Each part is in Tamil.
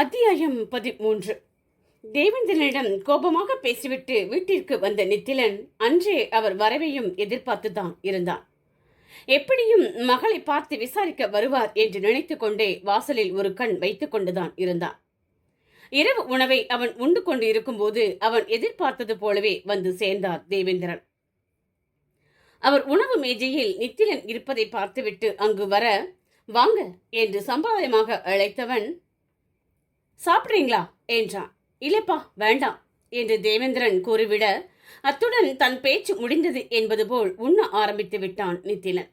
அத்தியாயம் பதிமூன்று. தேவேந்திரனிடம் கோபமாக பேசிவிட்டு வீட்டிற்கு வந்த நித்திலன் அன்றே அவர் வரவையும் எதிர்பார்த்துதான் இருந்தான். எப்படியும் மகளை பார்த்து விசாரிக்க வருவார் என்று நினைத்து கொண்டே வாசலில் ஒரு கண் வைத்துக் கொண்டுதான் இருந்தான். இரவு உணவை அவன் உண்டு கொண்டு இருக்கும்போது அவன் எதிர்பார்த்தது போலவே வந்து சேர்ந்தார் தேவேந்திரன். அவர் உணவு மேஜையில் நித்திலன் இருப்பதை பார்த்துவிட்டு அங்கு வர வாங்க என்று சம்பிரதாயமாக அழைத்தவன் சாப்பிட்றீங்களா? என்றான். இல்லைப்பா வேண்டாம் என்று தேவேந்திரன் கூறிவிட அத்துடன் தன் பேச்சு முடிந்தது என்பது போல் உண்ண ஆரம்பித்து விட்டான் நித்திலன்.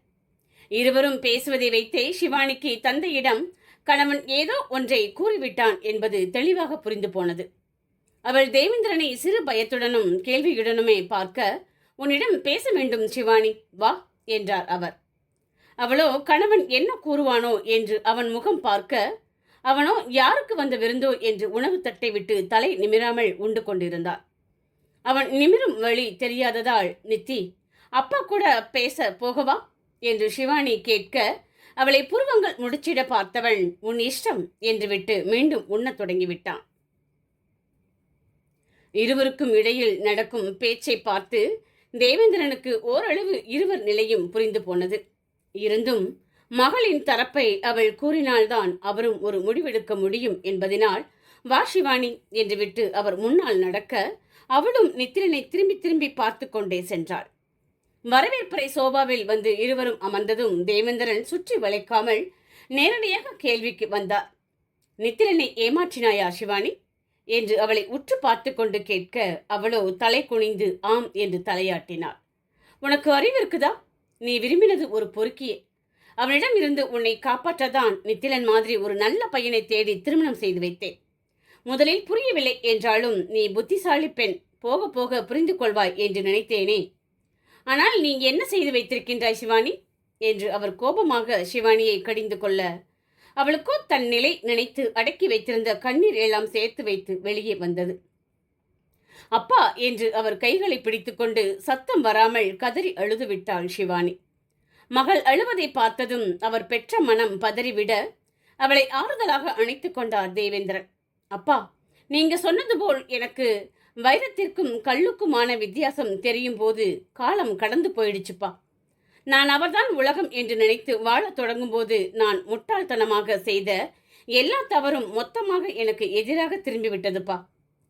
இருவரும் பேசுவதை வைத்தே சிவானிக்கு தந்தையிடம் கணவன் ஏதோ ஒன்றை கூறிவிட்டான் என்பது தெளிவாக புரிந்து போனது. அவள் தேவேந்திரனை சிறு பயத்துடனும் கேள்வியுடனுமே பார்க்க உன்னிடம் பேச வேண்டும் சிவானி வா என்றார் அவர். அவளோ கணவன் என்ன கூறுவானோ? என்று அவன் முகம் பார்க்க அவனோ யாருக்கு வந்த விருந்தோ? என்று உணவு தட்டை விட்டு தலை நிமிராமல் உண்டு கொண்டிருந்தான் அவன் நிமிரும் வழி தெரியாததால் நித்தி அப்பா கூட பேச போகவா? என்று சிவானி கேட்க அவளை புருவங்கள் முடிச்சிட பார்த்தவள் உன் இஷ்டம் என்று விட்டு மீண்டும் உண்ணத் தொடங்கிவிட்டான். இருவருக்கும் இடையில் நடக்கும் பேச்சை பார்த்து தேவேந்திரனுக்கு ஓரளவு இருவர் நிலையும் புரிந்து போனது. இருந்தும் மகளின் தரப்பை அவள் கூறினால்தான் அவரும் ஒரு முடிவெடுக்க முடியும் என்பதனால் வா சிவானி என்று விட்டு அவர் முன்னால் நடக்க அவளும் நித்திரனை திரும்பி திரும்பி பார்த்து கொண்டே சென்றாள். வரவேற்பறை சோபாவில் வந்து இருவரும் அமர்ந்ததும் தேவேந்திரன் சுற்றி வளைக்காமல் நேரடியாக கேள்விக்கு வந்தார். நித்திரனை ஏமாற்றினாயா சிவானி? என்று அவளை உற்று பார்த்து கொண்டு கேட்க அவளோ தலை குனிந்து ஆம் என்று தலையாட்டினாள். உனக்கு அறிவு இருக்குதா? நீ விரும்பினது ஒரு பொறுக்கியே. அவனிடம் இருந்து உன்னை காப்பாற்றதான் நித்திலன் மாதிரி ஒரு நல்ல பையனை தேடி திருமணம் செய்து வைத்தேன். முதலில் புரியவில்லை என்றாலும் நீ புத்திசாலி பெண் போக போக புரிந்து கொள்வாய் என்று நினைத்தேனே. ஆனால் நீ என்ன செய்து வைத்திருக்கின்றாய் சிவானி? என்று அவர் கோபமாக சிவானியை கடிந்து கொள்ள அவளுக்கோ தன் நிலை நினைத்து அடக்கி வைத்திருந்த கண்ணீர் எல்லாம் சேர்த்து வைத்து வெளியே வந்தது. அப்பா என்று அவர் கைகளை பிடித்துக்கொண்டு சத்தம் வராமல் கதறி அழுது விட்டாள் சிவானி. மகள் அழுவதை பார்த்ததும் அவர் பெற்ற மனம் பதறிவிட அவளை ஆறுதலாக அணைத்து கொண்டார் தேவேந்திரன். அப்பா நீங்க சொன்னது போல் எனக்கு வைரத்திற்கும் கல்லுக்குமான வித்தியாசம் தெரியும் போது காலம் கடந்து போயிடுச்சுப்பா. நான் அவர்தான் உலகம் என்று நினைத்து வாழத் தொடங்கும் போது நான் முட்டாள்தனமாக செய்த எல்லா தவறும் மொத்தமாக எனக்கு எதிராக திரும்பிவிட்டதுப்பா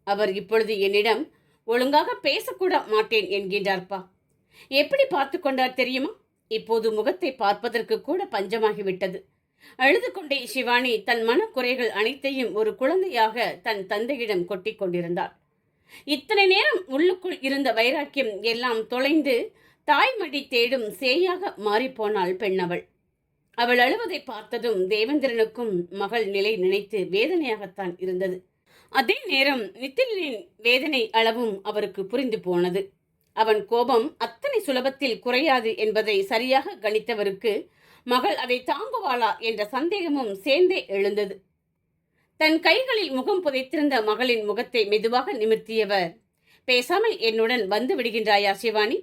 அவர் இப்பொழுது என்னிடம் ஒழுங்காக பேசக்கூட மாட்டேன் என்கின்றார்ப்பா. எப்படி பார்த்து கொண்டார் தெரியுமா? இப்போது முகத்தை பார்ப்பதற்கு கூட பஞ்சமாகிவிட்டது. அழுது கொண்டே சிவானி தன் மனக்குறைகள் அனைத்தையும் ஒரு குழந்தையாக தன் தந்தையிடம் கொட்டிக் கொண்டிருந்தாள். இத்தனை நேரம் உள்ளுக்குள் இருந்த வைராக்கியம் எல்லாம் தொலைந்து தாய்மடி தேடும் சேயாக மாறிப்போனாள் பெண்ணவள். அவள் அழுவதை பார்த்ததும் தேவேந்திரனுக்கும் மகள் நிலை நினைத்து வேதனையாகத்தான் இருந்தது. அதே நேரம் நித்திலின் வேதனை அளவும் அவருக்கு புரிந்து போனது. அவன் கோபம் அத்தனை சுலபத்தில் குறையாது என்பதை சரியாக கணித்தவருக்கு மகள் அதை தாங்குவாளா என்ற சந்தேகமும் சேர்ந்தே எழுந்தது. தன் கைகளில் முகம் புதைத்திருந்த மகளின் முகத்தை மெதுவாக நிமிர்த்தியவர் பேசாமல் என்னுடன் வந்து விடுகின்றாயா சிவானி?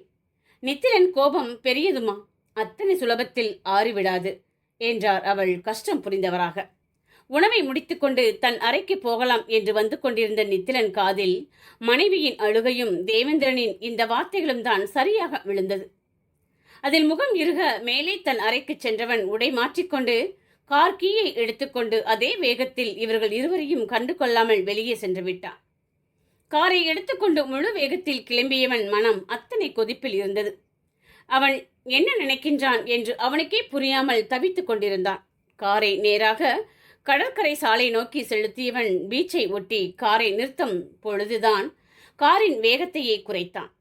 நித்திரன் கோபம் பெரியதுமா? அத்தனை சுலபத்தில் ஆறிவிடாது என்றார் அவள் கஷ்டம் புரிந்தவராக. உணவை முடித்துக்கொண்டு தன் அறைக்கு போகலாம் என்று வந்து கொண்டிருந்த நித்திலன் காதில் மனைவியின் அழுகையும் தேவேந்திரனின் இந்த வார்த்தைகளும் தான் சரியாக விழுந்தது. அதில் முகம் இருக மேலே தன் அறைக்கு சென்றவன் உடை மாற்றிக்கொண்டு கார் கீயை எடுத்துக்கொண்டு அதே வேகத்தில் இவர்கள் இருவரையும் கண்டு கொள்ளாமல் வெளியே சென்று விட்டான். காரை எடுத்துக்கொண்டு முழு வேகத்தில் கிளம்பியவன் மனம் அத்தனை கொதிப்பில் இருந்தது. அவன் என்ன நினைக்கின்றான் என்று அவனுக்கே புரியாமல் தவித்துக் கொண்டிருந்தான். காரை நேராக கடற்கரை சாலை நோக்கி செலுத்தியவன் பீச்சை ஒட்டி காரை நிறுத்தும் பொழுதுதான் காரின் வேகத்தையே குறைத்தான்.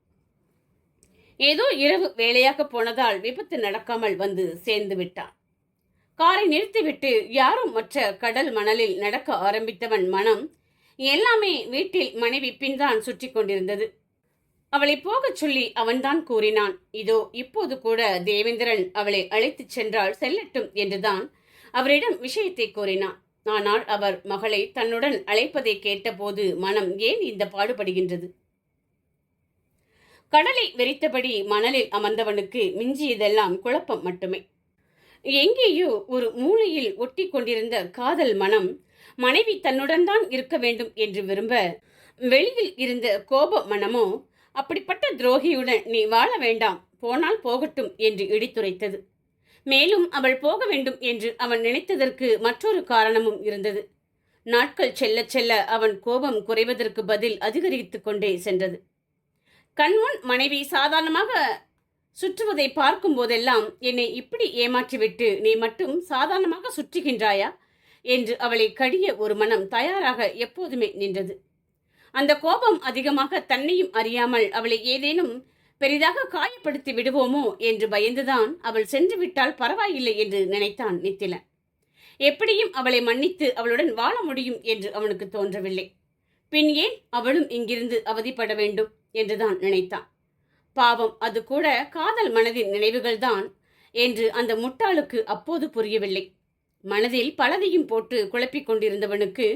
ஏதோ இரவு வேலையாக போனதால் விபத்து நடக்காமல் வந்து சேர்ந்து விட்டான். காரை நிறுத்திவிட்டு யாரும் மற்ற கடல் மணலில் நடக்க ஆரம்பித்தவன் மனம் எல்லாமே வீட்டில் மனைவி பின்தான் சுற்றி கொண்டிருந்தது. அவளை போகச் சொல்லி அவன்தான் கூறினான் இதோ இப்போது கூட தேவேந்திரன் அவளை அழைத்துச் சென்றால் செல்லட்டும் என்றுதான் அவரிடம் விஷயத்தை கூறினான். ஆனால் அவர் மகளை தன்னுடன் அழைப்பதை கேட்டபோது மனம் ஏன் இந்த பாடுபடுகின்றது? கடலை வெறித்தபடி மணலில் அமர்ந்தவனுக்கு மிஞ்சியதெல்லாம் குழப்பம் மட்டுமே. எங்கேயோ ஒரு மூலையில் ஒட்டி கொண்டிருந்த காதல் மனம் மனைவி தன்னுடன் தான் இருக்க வேண்டும் என்று விரும்ப வெளியில் இருந்த கோப மனமோ அப்படிப்பட்ட துரோகியுடன் நீ வாழ வேண்டாம் போனால் போகட்டும் என்று இடித்துரைத்தது. மேலும் அவள் போக வேண்டும் என்று அவன் நினைத்ததற்கு மற்றொரு காரணமும் இருந்தது. நாட்கள் செல்ல செல்ல அவன் கோபம் குறைவதற்கு பதில் அதிகரித்து கொண்டே சென்றது. கண்முன் மனைவி சாதாரணமாக சுற்றுவதை பார்க்கும் போதெல்லாம் என்னை இப்படி ஏமாற்றிவிட்டு நீ மட்டும் சாதாரணமாக சுற்றுகின்றாயா? என்று அவளை கடிய ஒரு மனம் தயாராக எப்போதுமே நின்றது. அந்த கோபம் அதிகமாக தன்னையும் அறியாமல் அவளை ஏதேனும் பெரிதாக காயப்படுத்தி விடுவோமோ என்று பயந்துதான் அவள் சென்று விட்டால் பரவாயில்லை என்று நினைத்தான் நித்திலன் எப்படியும் அவளை மன்னித்து அவளுடன் வாழ முடியும் என்று அவனுக்கு தோன்றவில்லை. பின் ஏன் அவளும் இங்கிருந்து அவதிப்பட வேண்டும் என்றுதான் நினைத்தான். பாவம் அது கூட காதல் மனதின் நினைவுகள்தான் என்று அந்த முட்டாளுக்கு அப்போது புரியவில்லை. மனதில் பலதையும் போட்டு குழப்பிக் கொண்டிருந்தவனுக்கு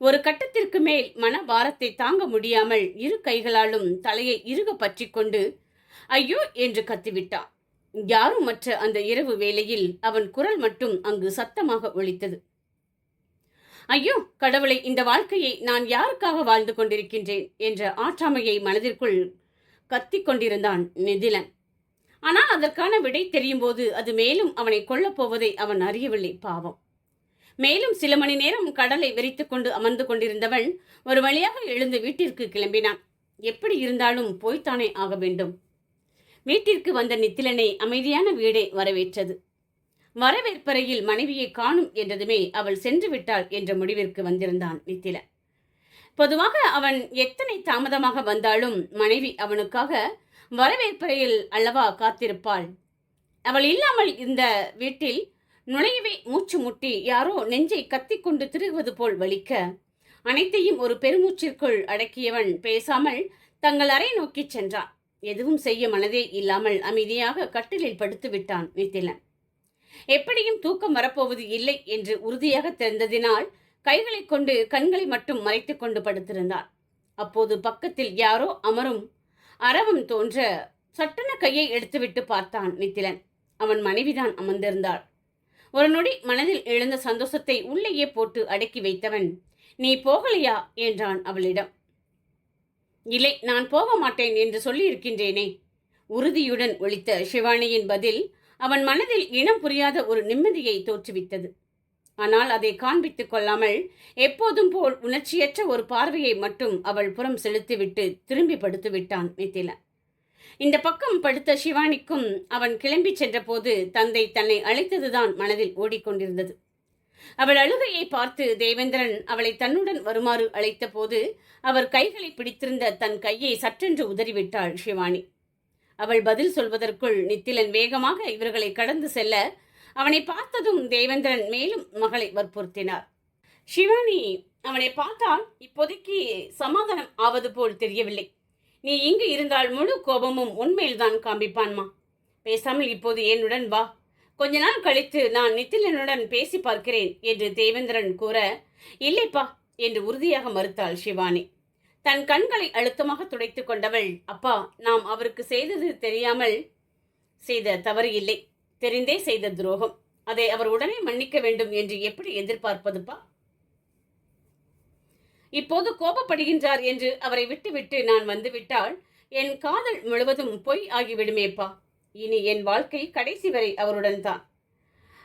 ஒரு கட்டத்திற்கு மேல் மன பாரத்தை தாங்க முடியாமல் இரு கைகளாலும் தலையை இறுக பற்றி கொண்டு ஐயோ என்று கத்திவிட்டான். யாரும் மற்ற அந்த இரவு வேளையில் அவன் குரல் மட்டும் அங்கு சத்தமாக ஒழித்தது ஐயோ கடவுளை இந்த வாழ்க்கையை நான் யாருக்காக வாழ்ந்து கொண்டிருக்கின்றேன் என்ற ஆற்றாமையை மனதிற்குள் கத்திக் கொண்டிருந்தான் நிதிலன். ஆனால் அதற்கான விடை தெரியும் போது அது மேலும் அவனை கொல்லப் போவதை அவன் அறியவில்லை பாவம். மேலும் சில மணி நேரம் கடலை வெறித்துக்கொண்டு அமர்ந்து கொண்டிருந்தவன் ஒரு வழியாக எழுந்து வீட்டிற்கு கிளம்பினான். எப்படி இருந்தாலும் போய்த்தானே ஆக வேண்டும். வீட்டிற்கு வந்த நித்திலனை அமைதியான வீடே வரவேற்றது. வரவேற்பறையில் மனைவியை காணும் என்றதுமே அவள் சென்று விட்டாள் என்ற முடிவிற்கு வந்திருந்தான் நித்திலன் பொதுவாக அவன் எத்தனை தாமதமாக வந்தாலும் மனைவி அவனுக்காக வரவேற்பறையில் அல்லவா காத்திருப்பாள். அவள் இல்லாமல் இந்த வீட்டில் நுழையவே மூச்சு முட்டி யாரோ நெஞ்சை கத்திக்கொண்டு திருகுவது போல் வலிக்க அனைத்தையும் ஒரு பெருமூச்சிற்குள் அடக்கியவன் பேசாமல் தங்கள் அறை நோக்கிச் சென்றான். எதுவும் செய்ய மனதே இல்லாமல் அமைதியாக கட்டிலில் படுத்து விட்டான் நித்திலன் எப்படியும் தூக்கம் வரப்போவது இல்லை என்று உறுதியாக தெரிந்ததினால் கைகளை கொண்டு கண்களை மட்டும் மறைத்து கொண்டு படுத்திருந்தார். அப்போது பக்கத்தில் யாரோ அமரும் அரவம் தோன்ற சட்டன கையை எடுத்துவிட்டு பார்த்தான் நித்திலன் அவன் மனைவிதான் அமர்ந்திருந்தாள். ஒரு நொடி மனதில் எழுந்த சந்தோஷத்தை உள்ளேயே போட்டு அடக்கி வைத்தவன் நீ போகலையா? என்றான் அவளிடம். இல்லை நான் போக மாட்டேன் என்று சொல்லியிருக்கின்றேனே. உறுதியுடன் ஒழித்த சிவானியின் பதில் அவன் மனதில் இனம் புரியாத ஒரு நிம்மதியை தோற்றுவித்தது. ஆனால் அதை காண்பித்துக் கொள்ளாமல் எப்போதும் போல் உணர்ச்சியற்ற ஒரு பார்வையை மட்டும் அவள் புறம் செலுத்திவிட்டு திரும்பி படுத்து விட்டான் நித்திலன் இந்த பக்கம் படுத்த சிவானிக்கும் அவன் கிளம்பி சென்றபோது தந்தை தன்னை அழைத்ததுதான் மனதில் ஓடிக்கொண்டிருந்தது. அவள் அழுகையை பார்த்து தேவேந்திரன் அவளை தன்னுடன் வருமாறு அழைத்த போது அவர் கைகளை பிடித்திருந்த தன் கையை சற்றென்று உதறிவிட்டாள் சிவானி. அவள் பதில் சொல்வதற்குள் நித்திலன் வேகமாக இவர்களை கடந்து செல்ல அவனை பார்த்ததும் தேவேந்திரன் மேலும் மகளை வற்புறுத்தினார். சிவானி அவனை பார்த்தால் இப்போதைக்கு சமாதானம் ஆவது போல் தெரியவில்லை. நீ இங்கு இருந்தால் முழு கோபமும் உண்மையில்தான் காண்பிப்பான்மா. பேசாமல் இப்போது என்னுடன் வா. கொஞ்ச நாள் கழித்து நான் நித்திலனுடன் பேசி பார்க்கிறேன் என்று தேவேந்திரன் கூற இல்லைப்பா என்று உறுதியாக மறுத்தாள் சிவானி. தன் கண்களை அழுத்தமாக துடைத்து கொண்டவள் அப்பா நாம் அவருக்கு செய்தது தெரியாமல் செய்த தவறு இல்லை. தெரிந்தே செய்த துரோகம். அதை அவர் உடனே மன்னிக்க வேண்டும் என்று எப்படி எதிர்பார்ப்பதுப்பா? இப்போது கோபப்படுகின்றார் என்று அவரை விட்டுவிட்டு நான் வந்துவிட்டால் என் காதல் முழுவதும் பொய் ஆகிவிடுமேப்பா. இனி என் வாழ்க்கை கடைசி வரை அவருடன் தான்.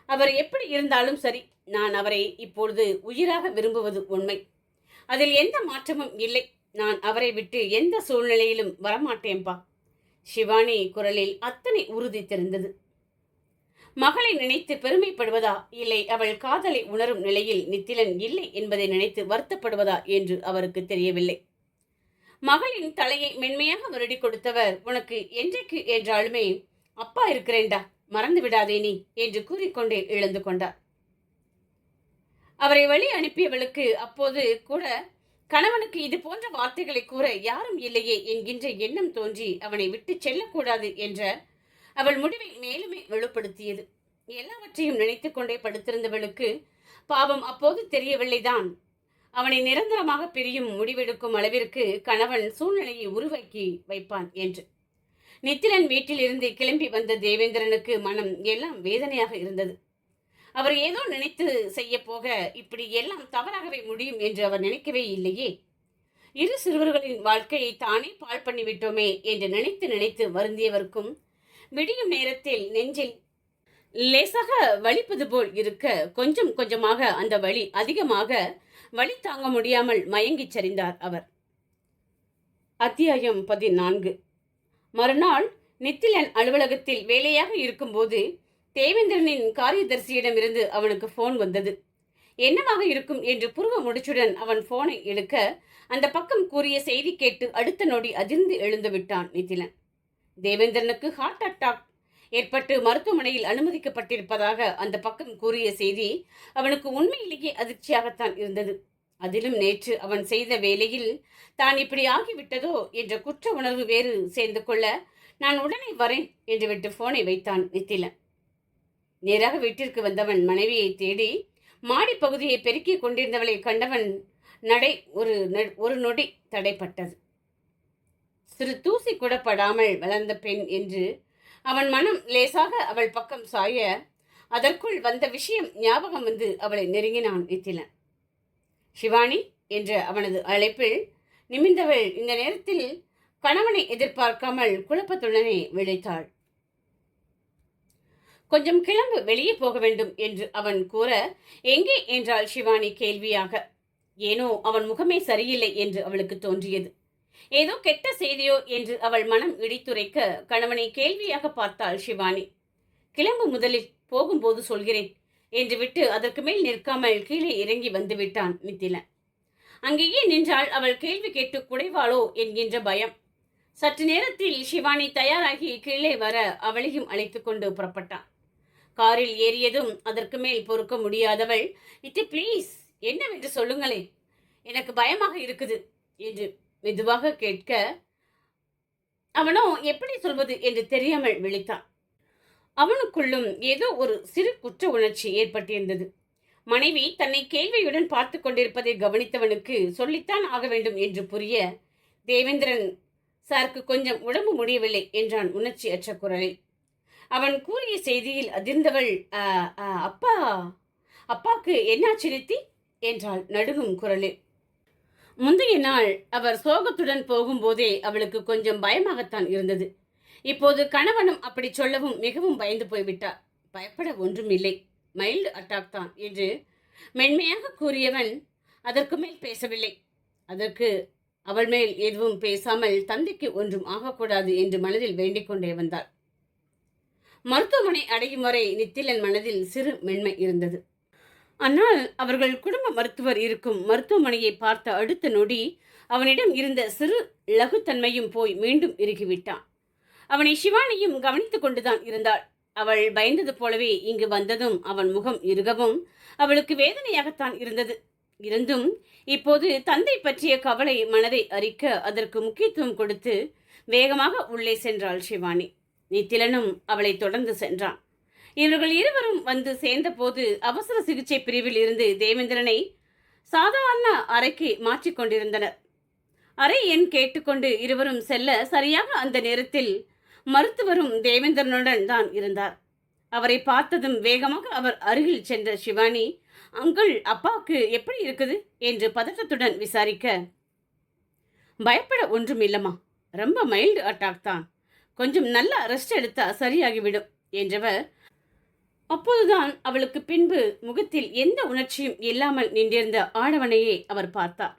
அவர் எப்படி இருந்தாலும் சரி நான் அவரை இப்பொழுது உயிராக விரும்புவது உண்மை. அதில் எந்த மாற்றமும் இல்லை. நான் அவரை விட்டு எந்த சூழ்நிலையிலும் வரமாட்டேன்பா. சிவானி குரலில் அத்தனை உறுதி தெரிந்தது. மகளை நினைத்து பெருமைப்படுவதா? இல்லை அவள் காதலை உணரும் நிலையில் நித்திலன் இல்லை என்பதை நினைத்து வருத்தப்படுவதா என்று அவருக்கு தெரியவில்லை. மகளின் தலையை மென்மையாக வருடி கொடுத்தவர் உனக்கு என்றைக்கு என்றாலுமே அப்பா இருக்கிறேன்டா மறந்து விடாதே நீ என்று கூறிக்கொண்டே எழுந்து கொண்டார். அவரை வழி அனுப்பியவளுக்கு அப்போது கூட கணவனுக்கு இது போன்ற வார்த்தைகளை கூற யாரும் இல்லையே என்கின்ற எண்ணம் தோன்றி அவனை விட்டு செல்லக்கூடாது என்ற அவள் முடிவை மேலுமே வெளிப்படுத்தியது. எல்லாவற்றையும் நினைத்து கொண்டே படுத்திருந்தவளுக்கு பாவம் அப்போது தெரியவில்லைதான். அவனை நிரந்தரமாக பிரியும் முடிவெடுக்கும் அளவிற்கு கணவன் சூழ்நிலையை உருவாக்கி வைப்பான் என்று. நித்திலன் வீட்டில் இருந்து கிளம்பி வந்த தேவேந்திரனுக்கு மனம் எல்லாம் வேதனையாக இருந்தது. அவர் ஏதோ நினைத்து செய்ய போக இப்படி எல்லாம் தவறாகவே முடியும் என்று அவர் நினைக்கவே இல்லையே. இரு சிறுவர்களின் வாழ்க்கையை தானே பாழ் பண்ணிவிட்டோமே என்று நினைத்து நினைத்து வருந்தியவருக்கும் விடியும் நேரத்தில் நெஞ்சில் லேசாக வலிப்பது போல் இருக்க கொஞ்சம் கொஞ்சமாக அந்த வலி அதிகமாக வலி தாங்க முடியாமல் மயங்கிச் சரிந்தார் அவர். அத்தியாயம் பதினான்கு. மறுநாள் நித்திலன் அலுவலகத்தில் வேலையாக இருக்கும்போது தேவேந்திரனின் காரியதர்சியிடமிருந்து அவனுக்கு ஃபோன் வந்தது. என்னவாக இருக்கும் என்று புருவ முடிச்சுடன் அவன் ஃபோனை எடுக்க அந்த பக்கம் கூறிய செய்தி கேட்டு அடுத்த நொடி அதிர்ந்து எழுந்து விட்டான் நிதிலன் தேவேந்திரனுக்கு ஹார்ட் அட்டாக் ஏற்பட்டு மருத்துவமனையில் அனுமதிக்கப்பட்டிருப்பதாக அந்த பக்கம் கூறிய செய்தி அவனுக்கு உண்மையிலேயே அதிர்ச்சியாகத்தான் இருந்தது. அதிலும் நேற்று அவன் செய்த வேலையில் தான் இப்படி ஆகிவிட்டதோ என்ற குற்ற உணர்வு வேறு சேர்ந்து கொள்ள நான் உடனே வரேன் என்று விட்டு போனை வைத்தான் நித்திலன் நேராக வீட்டிற்கு வந்தவன் மனைவியை தேடி மாடி பகுதியை பெருக்கிக் கொண்டிருந்தவளை கண்டவன் நடை ஒரு ஒரு நொடி தடைப்பட்டது. சிறு தூசி கூட படாமல் வளர்ந்த பெண் என்று அவன் மனம் லேசாக அவள் பக்கம் சாய அதற்குள் வந்த விஷயம் ஞாபகம் வந்து அவளை நெருங்கினான் நித்திலன் சிவானி என்ற அவனது அழைப்பில் நிமிந்தவள் இந்த நேரத்தில் கணவனை எதிர்பார்க்காமல் குழப்பத்துடனே விழைத்தாள். கொஞ்சம் கிளம்பு வெளியே போக வேண்டும் என்று அவன் கூற எங்கே? என்றாள் சிவானி கேள்வியாக. ஏனோ அவன் முகமே சரியில்லை என்று அவளுக்கு தோன்றியது. ஏதோ கெட்ட செய்தியோ? என்று அவள் மனம் இடித்துரைக்க கணவனை கேள்வியாக பார்த்தாள் சிவானி கிளம்பு முதலில் போகும்போது சொல்கிறேன் என்று விட்டு அதற்கு மேல் நிற்காமல் கீழே இறங்கி வந்து விட்டான் அங்கேயே நின்றால் அவள் கேள்வி கேட்டு குடைவாளோ என்கின்ற பயம். சற்று நேரத்தில் சிவானி தயாராகி கீழே வர அவளையும் அழைத்து கொண்டு புறப்பட்டான். காரில் ஏறியதும் அதற்கு மேல் பொறுக்க முடியாதவள் இத்தி ப்ளீஸ் என்னவென்று சொல்லுங்களேன் எனக்கு பயமாக இருக்குது என்று மெதுவாக கேட்க அவனோ எப்படி சொல்வது? என்று தெரியாமல் விழித்தான். அவனுக்குள்ளும் ஏதோ ஒரு சிறு குற்ற உணர்ச்சி ஏற்பட்டிருந்தது. மனைவி தன்னை கேள்வியுடன் பார்த்து கொண்டிருப்பதை கவனித்தவனுக்கு சொல்லித்தான் ஆக வேண்டும் என்று புரிய தேவேந்திரன் சாருக்கு கொஞ்சம் உடம்பு முடியவில்லை என்றான் உணர்ச்சி அற்ற குரலில். அவன் கூறிய செய்தியில் அதிர்ந்தவள் அப்பா அப்பாக்கு என்னாச்சு நித்தி? என்றாள் நடுங்கும் குரலில். முந்தைய நாள் அவர் சோகத்துடன் போகும்போதே அவளுக்கு கொஞ்சம் பயமாகத்தான் இருந்தது. இப்போது கணவனும் அப்படி சொல்லவும் மிகவும் பயந்து போய்விட்டார். பயப்பட ஒன்றும் இல்லை மைல்டு அட்டாக் தான் என்று மென்மையாக கூறியவன் அதற்கு மேல் பேசவில்லை. அதற்கு அவள் மேல் எதுவும் பேசாமல் தந்தைக்கு ஒன்றும் ஆகக்கூடாது என்று மனதில் வேண்டிக் கொண்டே வந்தார் மருத்துவமனை அடையும் வரை நித்திலன் மனதில் சிறு மென்மை இருந்தது. ஆனால் அவர்கள் குடும்ப மருத்துவர் இருக்கும் மருத்துவமனையை பார்த்த அடுத்த நொடி அவனிடம் இருந்த சிறு லகுத்தன்மையும் போய் மீண்டும் இறுகிவிட்டான். அவனை சிவானியும் கவனித்து கொண்டுதான் இருந்தாள். அவள் பயந்தது போலவே இங்கு வந்ததும் அவன் முகம் இருகவும் அவளுக்கு வேதனையாகத்தான் இருந்தது. இருந்தும் இப்போது தந்தை பற்றிய கவலை மனதை அரிக்க அதற்கு முக்கியத்துவம் கொடுத்து வேகமாக உள்ளே சென்றாள் சிவானி. நித்திலனும் அவளை தொடர்ந்து சென்றான். இவர்கள் இருவரும் வந்து சேர்ந்தபோது அவசர சிகிச்சை பிரிவில் இருந்து தேவேந்திரனை சாதாரண அறைக்கு மாற்றிக்கொண்டிருந்தனர் அறை எண் கேட்டுக்கொண்டு இருவரும் செல்ல சரியாக அந்த நேரத்தில் மருத்துவரும் தேவேந்திரனுடன் தான் இருந்தார். அவரை பார்த்ததும் வேகமாக அவர் அருகில் சென்ற சிவானி அங்குள் அப்பாவுக்கு எப்படி இருக்குது? என்று பதட்டத்துடன் விசாரிக்க பயப்பட ஒன்றும் இல்லம்மா. ரொம்ப மைல்டு அட்டாக் தான். கொஞ்சம் நல்ல ரெஸ்ட் எடுத்தா சரியாகிவிடும் என்றவர் அப்போதுதான் அவளுக்கு பின்பு முகத்தில் எந்த உணர்ச்சியும் இல்லாமல் நின்றிருந்த ஆடவனையே அவர் பார்த்தார்.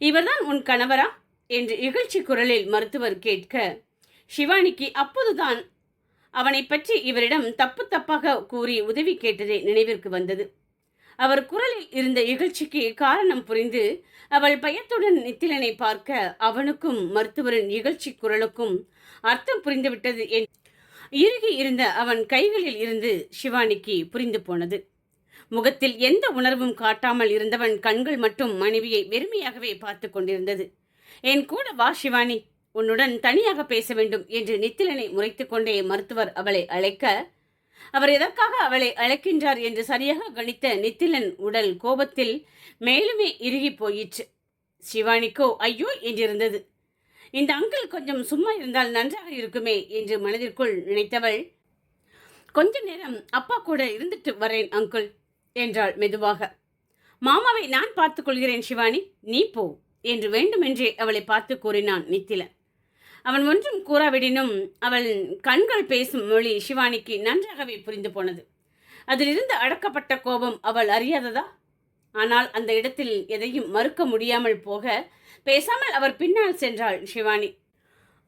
இவர்தான் உன் கணவரா? என்று இகழ்ச்சி குரலில் மருத்துவர் கேட்க ஷிவானிக்கு அப்போதுதான் அவனை பற்றி இவரிடம் தப்பு தப்பாக கூறி உதவி கேட்டதே நினைவிற்கு வந்தது. அவர் குரலில் இருந்த இகழ்ச்சிக்கு காரணம் புரிந்து அவள் பயத்துடன் நித்திலனை பார்க்க அவனுக்கும் மருத்துவரின் இகழ்ச்சி குரலுக்கும் அர்த்தம் புரிந்துவிட்டது என். இறுகி இருந்த அவன் கைகளில் இருந்து சிவானிக்கு புரிந்து போனது. முகத்தில் எந்த உணர்வும் காட்டாமல் இருந்தவன் கண்கள் மட்டும் மனைவியை வெறுமையாகவே பார்த்து கொண்டிருந்தது. என் கூட வா சிவானி உன்னுடன் தனியாக பேச வேண்டும் என்று நித்திலனை முறைத்து கொண்டே மருத்துவர் அவளை அழைக்க அவர் எதற்காக அவளை அழைக்கின்றார் என்று சரியாக கணித்த நித்திலன் உடல் கோபத்தில் மேலுமே இறுகி போயிற்று. சிவானிக்கோ ஐயோ! என்றிருந்தது. இந்த அங்கிள் கொஞ்சம் சும்மா இருந்தால் நன்றாக இருக்குமே! என்று மனதிற்குள் நினைத்தவள் கொஞ்ச நேரம் அப்பா கூட இருந்துட்டு வரேன் அங்கிள்! என்றாள் மெதுவாக. மாமாவை நான் பார்த்துக் கொள்கிறேன் சிவானி. நீ போ! என்று வேண்டுமென்றே அவளை பார்த்து கூறினான் நித்திலன். அவன் ஒன்றும் கூறாவிடினும் அவள் கண்கள் பேசும் மொழி சிவானிக்கு நன்றாகவே புரிந்து போனது. அதிலிருந்து அடக்கப்பட்ட கோபம் அவள் அறியாததா? ஆனால் அந்த இடத்தில் எதையும் மறுக்க முடியாமல் போக பேசாமல் அவர் பின்னால் சென்றாள் சிவானி.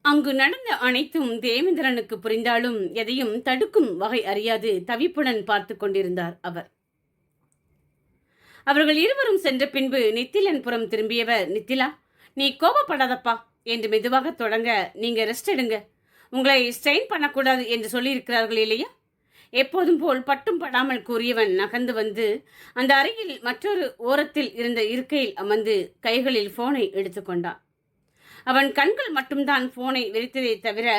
அங்கு நடந்த அனைத்தும் தேவேந்திரனுக்கு புரிந்தாலும் எதையும் தடுக்கும் வகை அறியாது தவிப்புடன் பார்த்து கொண்டிருந்தார் அவர். அவர்கள் இருவரும் சென்ற பின்பு நித்திலன் புறம் திரும்பியவர் நித்திலா நீ கோபப்படாதப்பா. என்று மெதுவாக தொடங்க நீங்கள் ரெஸ்ட் எடுங்க. உங்களை ஸ்ட்ரெயின் பண்ணக்கூடாது என்று சொல்லியிருக்கிறார்கள் இல்லையா? எப்போதும் போல் பட்டும் படாமல் கூறியவன் நகர்ந்து வந்து அந்த அறையில் மற்றொரு ஓரத்தில் இருந்த இருக்கையில் அமர்ந்து கைகளில் ஃபோனை எடுத்துக்கொண்டான் அவன் கண்கள் மட்டும்தான் ஃபோனை வெறித்ததை தவிர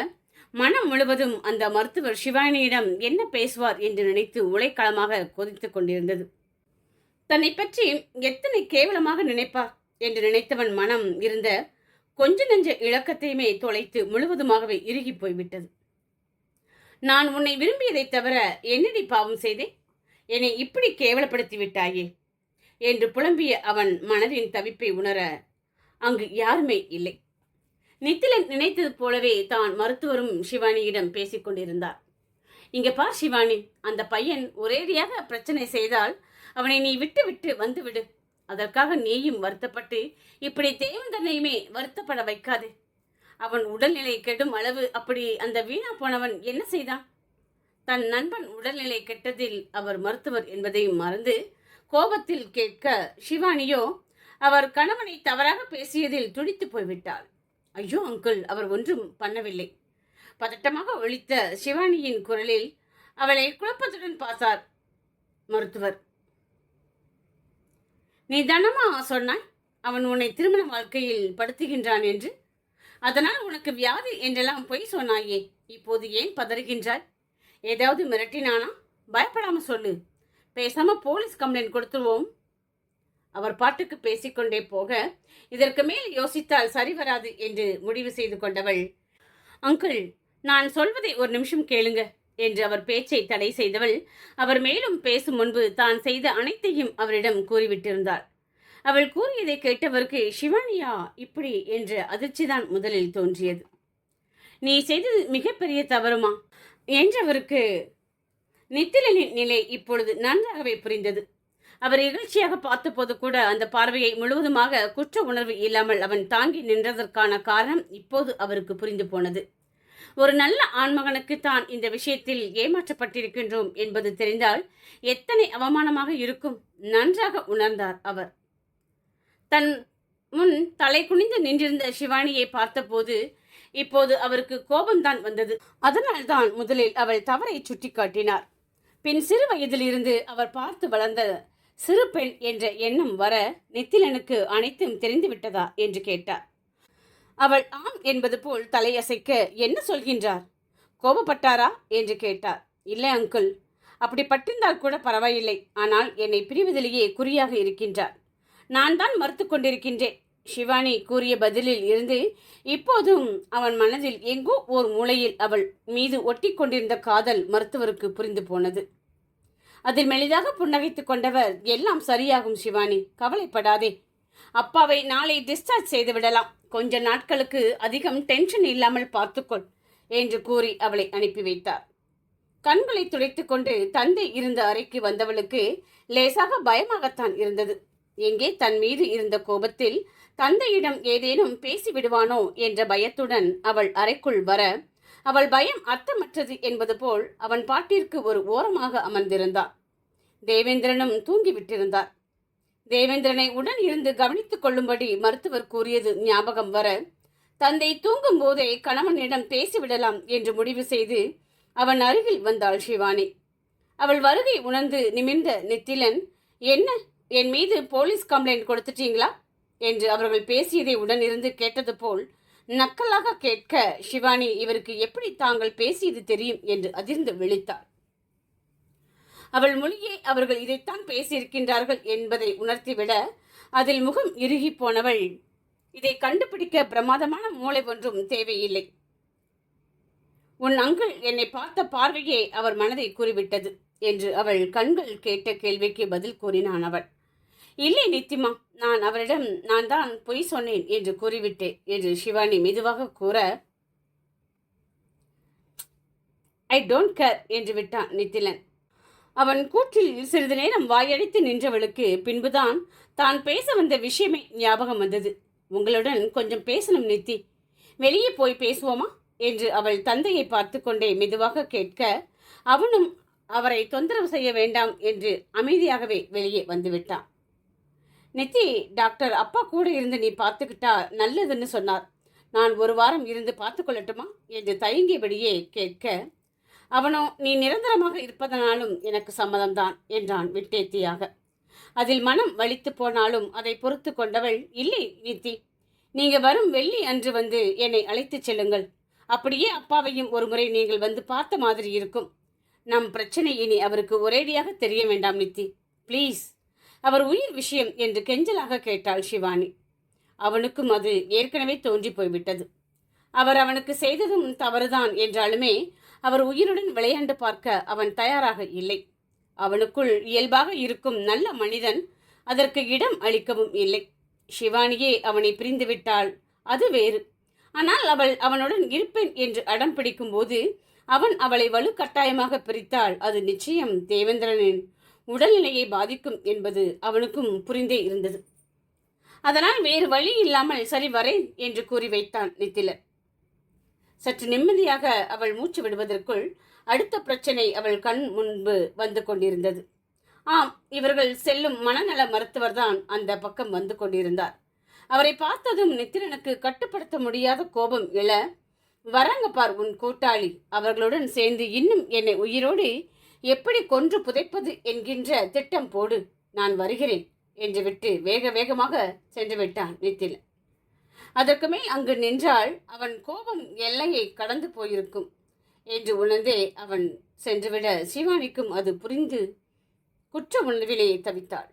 மனம் முழுவதும் அந்த மருத்துவர் சிவானியிடம் என்ன பேசுவார்? என்று நினைத்து உலைக்களமாக கொதித்து கொண்டிருந்தது. தன்னை பற்றி எத்தனை கேவலமாக நினைப்பார்? என்று நினைத்தவன் மனம் இருந்த கொஞ்ச நெஞ்ச இழக்கத்தையுமே தொலைத்து முழுவதுமாகவே இறுகி போய்விட்டது. நான் உன்னை விரும்பியதைத் தவிர என்னடி பாவம் செய்தேன்? என்னை இப்படி கேவலப்படுத்தி விட்டாயே? என்று புலம்பிய அவன் மனதின் தவிப்பை உணர அங்கு யாருமே இல்லை. நித்திலன் நினைத்தது போலவே தான் மருத்துவரும் சிவானியிடம் பேசிக்கொண்டிருந்தார் இங்க பார் சிவானி அந்த பையன் ஒரேடியாக பிரச்சனை செய்தால் அவனை நீ விட்டு விட்டு வந்துவிடு. அதற்காக நீயும் வருத்தப்பட்டு இப்படி தேவந்தனையுமே வருத்தப்பட வைக்காது. அவன் உடல்நிலை கெடும் அளவு அப்படி அந்த வீணா போனவன் என்ன செய்தான்? தன் நண்பன் உடல்நிலை கெட்டதில் அவர் மருத்துவர் என்பதையும் மறந்து கோபத்தில் கேட்க சிவானியோ அவர் கணவனை தவறாக பேசியதில் துடித்து போய்விட்டாள் ஐயோ அங்கிள் அவர் ஒன்றும் பண்ணவில்லை. பதட்டமாக ஒழித்த சிவானியின் குரலில் அவளை குழப்பத்துடன் பார்த்தார் மருத்துவர். நீ தனமா சொன்னாய் அவன் உன்னை திருமண வாழ்க்கையில் படுத்துகின்றான் என்று. அதனால் உனக்கு வியாதி என்றெல்லாம் பொய் சொன்னாயே இப்போது ஏன் பதறுகின்றாய்? ஏதாவது மிரட்டினானா? பயப்படாம சொல்லு. பேசாம போலீஸ் கம்ப்ளைண்ட் கொடுத்துருவோம். அவர் பாட்டுக்கு பேசிக்கொண்டே போக இதற்கு மேல் யோசித்தால் சரி வராது என்று முடிவு செய்து கொண்டவள் அங்கிள் நான் சொல்வதை ஒரு நிமிஷம் கேளுங்க. என்று அவர் பேச்சை தடை செய்தவள் அவர் மேலும் பேசும் முன்பு தான் செய்த அனைத்தையும் அவரிடம் கூறிவிட்டிருந்தார். அவள் கூறியதை கேட்டவருக்கு சிவானியா இப்படி? என்ற அதிர்ச்சிதான் முதலில் தோன்றியது. நீ செய்தது மிகப்பெரிய தவறுமா? என்றவருக்கு நித்திலனின் நிலை இப்பொழுது நன்றாகவே புரிந்தது. அவர் இகழ்ச்சியாக பார்த்தபோது கூட அந்த பார்வையை முழுவதுமாக குற்ற உணர்வு இல்லாமல் அவன் தாங்கி நின்றதற்கான காரணம் இப்போது அவருக்கு புரிந்து போனது. ஒரு நல்ல ஆண்மகனுக்கு தான் இந்த விஷயத்தில் ஏமாற்றப்பட்டிருக்கின்றோம் என்பது தெரிந்தால் எத்தனை அவமானமாக இருக்கும்? நன்றாக உணர்ந்தார் அவர். தன் முன் தலை குனிந்து நின்றிருந்த சிவானியை பார்த்தபோது இப்போது அவருக்கு கோபம்தான் வந்தது. அதனால்தான் முதலில் அவள் தவறை சுட்டிக்காட்டினார். பின் சிறு வயதிலிருந்து அவர் பார்த்து வளர்ந்த சிறு பெண் என்ற எண்ணம் வர நித்திலனுக்கு அனைத்தும் தெரிந்துவிட்டதா? என்று கேட்டார். அவள் ஆம் என்பது போல் தலையசைக்க என்ன சொல்கின்றார்? கோபப்பட்டாரா? என்று கேட்டார். இல்லை அங்குள். அப்படி பட்டிருந்தால் கூட பரவாயில்லை. ஆனால் என்னை பிரிவதிலேயே குறியாக இருக்கின்றார். நான் தான் மறுத்து கொண்டிருக்கின்றேன். சிவானி கூறிய பதிலில் இருந்து இப்போதும் அவன் மனதில் எங்கோ ஓர் மூலையில் அவள் மீது ஒட்டி கொண்டிருந்த காதல் மருத்துவருக்கு புரிந்து போனது. அதில் மெளிதாக புன்னகைத்துக் கொண்டவர் எல்லாம் சரியாகும் சிவானி. கவலைப்படாதே. அப்பாவை நாளை டிஸ்சார்ஜ் செய்து விடலாம். கொஞ்ச நாட்களுக்கு அதிகம் டென்ஷன் இல்லாமல் பார்த்துக்கொள் என்று கூறி அவளை அனுப்பி வைத்தார். கண்களை துடைத்துக்கொண்டு தந்தை இருந்த அறைக்கு வந்தவளுக்கு லேசாக பயமாகத்தான் இருந்தது. எங்கே தன் மீது இருந்த கோபத்தில் தந்தையிடம் ஏதேனும் பேசிவிடுவானோ என்ற பயத்துடன் அவள் அறைக்குள் வர அவள் பயம் அர்த்தமற்றது என்பது போல் அவன் பாட்டிற்கு ஒரு ஓரமாக அமர்ந்திருந்தார் தேவேந்திரனும் தூங்கிவிட்டிருந்தார். தேவேந்திரனை உடன் இருந்து கவனித்துக் கொள்ளும்படி மருத்துவர் கூறியது ஞாபகம் வர தந்தை தூங்கும் போதே கணவனிடம் பேசிவிடலாம் என்று முடிவு செய்து அவன் அருகில் வந்தாள் சிவானி. அவள் வருகை உணர்ந்து நிமிர்ந்த நித்திலன் என்ன? என் மீது போலீஸ் கம்ப்ளைண்ட் கொடுத்துட்டீங்களா? என்று அவர்கள் பேசியதை உடனிருந்து கேட்டது போல் நக்கலாக கேட்க சிவானி இவருக்கு எப்படி தாங்கள் பேசியது தெரியும்? என்று அதிர்ந்து விழித்தாள். அவள் மொழியை அவர்கள் இதைத்தான் பேசியிருக்கின்றார்கள் என்பதை உணர்த்திவிட அதில் முகம் இறுகி போனவள் இதை கண்டுபிடிக்க பிரமாதமான மூளை ஒன்றும் தேவையில்லை. உன் அங்கிள் என்னை பார்த்த பார்வையே அவர் மனதை கூறிவிட்டது என்று அவள் கண்கள் கேட்ட கேள்விக்கு பதில் கூறினான் அவள். இல்லை நித்திமா நான் அவரிடம் நான் தான் பொய் சொன்னேன் என்று கூறிவிட்டேன் என்று சிவானி மெதுவாக கூற ஐ டோன்ட் கேர் என்று விட்டான் நித்திலன். அவன் கூற்றில் சிறிது நேரம் வாயடைத்து நின்றவளுக்கு பின்புதான் தான் பேச வந்த விஷயமே ஞாபகம் வந்தது. உங்களுடன் கொஞ்சம் பேசணும் நித்தி. வெளியே போய் பேசுவோமா? என்று அவள் தந்தையை பார்த்து கொண்டே மெதுவாக கேட்க அவனும் அவரை தொந்தரவு செய்ய வேண்டாம் என்று அமைதியாகவே வெளியே வந்துவிட்டான். நித்தி டாக்டர் அப்பா கூட இருந்து நீ பார்த்துக்கிட்டா நல்லதுன்னு சொன்னார். நான் ஒரு வாரம் இருந்து பார்த்து கொள்ளட்டுமா என்று தயங்கியபடியே கேட்க அவனோ நீ நிரந்தரமாக இருப்பதனாலும் எனக்கு சம்மதம்தான் என்றான் விட்டேத்தியாக. அதில் மனம் வலித்து போனாலும் அதை பொறுத்து கொண்டவள் இல்லை நித்தி நீங்க வரும் வெள்ளி அன்று வந்து என்னை அழைத்துச் செல்லுங்கள். அப்படியே அப்பாவையும் ஒரு முறை நீங்கள் வந்து பார்த்த மாதிரி இருக்கும். நம் பிரச்சனை இனி அவருக்கு ஒரேடியாக தெரிய வேண்டாம் நித்தி ப்ளீஸ். அவர் உயிர் விஷயம் என்று கெஞ்சலாக கேட்டாள் சிவானி அவனுக்கும் அது ஏற்கனவே தோன்றி போய்விட்டது. அவர் அவனுக்கு செய்ததும் தவறுதான் என்றாலுமே அவர் உயிருடன் விளையாண்டு பார்க்க அவன் தயாராக இல்லை. அவனுக்குள் இயல்பாக இருக்கும் நல்ல மனிதன் அதற்கு இடம் அளிக்கவும் இல்லை. சிவானியே அவனை பிரிந்துவிட்டாள். அது வேறு. ஆனால் அவள் அவனுடன் இருப்பேன் என்று அடம் பிடிக்கும்போது அவன் அவளை வலுக்கட்டாயமாக பிரித்தால் அது நிச்சயம் தேவேந்திரனின் உடல்நிலையை பாதிக்கும் என்பது அவனுக்கும் புரிந்தே இருந்தது. அதனால் வேறு வழி இல்லாமல் சரி வரேன் என்று கூறி வைத்தான் நித்திலர் சற்று நிம்மதியாக அவள் மூச்சு விடுவதற்குள் அடுத்த பிரச்சனை அவள் கண் முன்பு வந்து கொண்டிருந்தது. ஆம் இவர்கள் செல்லும் மனநல மருத்துவர்தான் அந்த பக்கம் வந்து கொண்டிருந்தார். அவரை பார்த்ததும் நித்திரனுக்கு கட்டுப்படுத்த முடியாத கோபம் எழ வராங்க பார் உன் கூட்டாளி அவர்களுடன் சேர்ந்து இன்னும் என்னை உயிரோடு எப்படி கொன்று புதைப்பது என்கின்ற திட்டம் போடு நான் வருகிறேன் என்று விட்டு வேக வேகமாக சென்று விட்டான் நித்திலன் அதற்குமே அங்கு நின்றால் அவன் கோபம் எல்லையை கடந்து போயிருக்கும். என்று உணர்ந்தே அவன் சென்றுவிட சிவானிக்கும் அது புரிந்து குற்ற உணர்விலே தவித்தாள்.